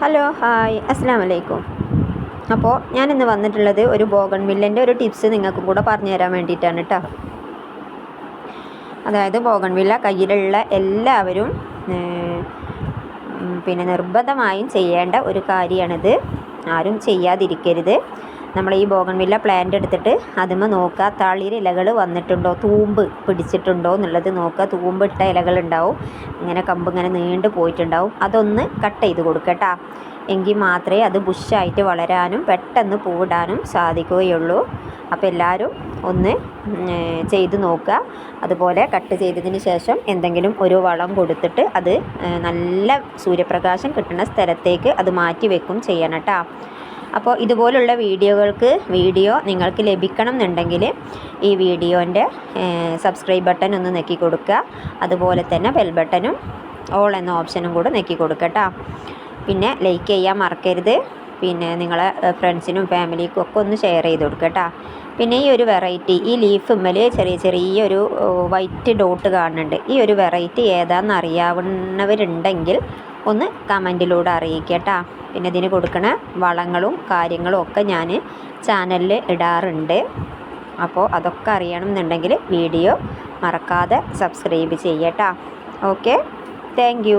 Hello hi. അസ്സാം വലൈക്കും അപ്പോൾ ഞാൻ ഇന്ന് വന്നിട്ടുള്ളത് ഒരു ബോഗൺ വില്ലന്റെ ഒരു ടിപ്സ് നിങ്ങൾക്കും കൂടെ പറഞ്ഞു തരാൻ വേണ്ടിയിട്ടാണ് കേട്ടോ അതായത് ബോഗൺ വില്ല കയ്യിലുള്ള എല്ലാവരും പിന്നെ നിർബന്ധമായും ചെയ്യേണ്ട ഒരു കാര്യമാണിത് ആരും ചെയ്യാതിരിക്കരുത്. നമ്മൾ ഈ ബോഗൺവില്ല പ്ലാന്റ് എടുത്തിട്ട് അതിമ നോക്കുക തളിര് ഇലകൾ വന്നിട്ടുണ്ടോ തൂമ്പ് പിടിച്ചിട്ടുണ്ടോ എന്നുള്ളത് നോക്കുക. തൂമ്പിട്ട ഇലകൾ ഉണ്ടാവും ഇങ്ങനെ കമ്പ് ഇങ്ങനെ നീണ്ടു പോയിട്ടുണ്ടാവും. അതൊന്ന് കട്ട് ചെയ്ത് കൊടുക്കട്ടാ എങ്കിൽ മാത്രമേ അത് ബുഷായിട്ട് വളരാനും പെട്ടെന്ന് പൂവിടാനും സാധിക്കുകയുള്ളൂ. അപ്പോൾ എല്ലാവരും ഒന്ന് ചെയ്ത് നോക്കുക. അതുപോലെ കട്ട് ചെയ്തതിന് ശേഷം എന്തെങ്കിലും ഒരു വളം കൊടുത്തിട്ട് അത് നല്ല സൂര്യപ്രകാശം കിട്ടുന്ന സ്ഥലത്തേക്ക് അത് മാറ്റി വെക്കും ചെയ്യണം കേട്ടോ അപ്പോൾ ഇതുപോലുള്ള വീഡിയോകൾക്ക് വീഡിയോ നിങ്ങൾക്ക് ലഭിക്കണം എന്നുണ്ടെങ്കിൽ ഈ വീഡിയോന്റെ സബ്സ്ക്രൈബ് ബട്ടൺ ഒന്ന് നെക്കി കൊടുക്കുക. അതുപോലെ തന്നെ ബെൽ ബട്ടനും ഓൾ എന്ന ഓപ്ഷനും കൂടെ നെക്കി കൊടുക്കട്ടോ പിന്നെ ലൈക്ക് ചെയ്യാൻ മറക്കരുത്. പിന്നെ നിങ്ങളെ ഫ്രണ്ട്സിനും ഫാമിലിക്കും ഒക്കെ ഒന്ന് ഷെയർ ചെയ്ത് കൊടുക്കട്ടോ പിന്നെ ഈ ഒരു വെറൈറ്റി ഈ ലീഫ് മേൽ ചെറിയ ഒരു വൈറ്റ് ഡോട്ട് കാണുന്നുണ്ട്. ഈ ഒരു വെറൈറ്റി ഏതാണെന്ന് അറിയാവുന്നവരുണ്ടെങ്കിൽ ഒന്ന് കമന്റിലൂടെ അറിയിക്കുക കേട്ടോ. പിന്നെ ഇതിന് കൊടുക്കണ വളങ്ങളും കാര്യങ്ങളും ഒക്കെ ഞാൻ ചാനലിൽ ഇടാറുണ്ട്. അപ്പോൾ അതൊക്കെ അറിയണം എന്നുണ്ടെങ്കിൽ വീഡിയോ മറക്കാതെ സബ്സ്ക്രൈബ് ചെയ്യട്ടോ ഓക്കെ? താങ്ക്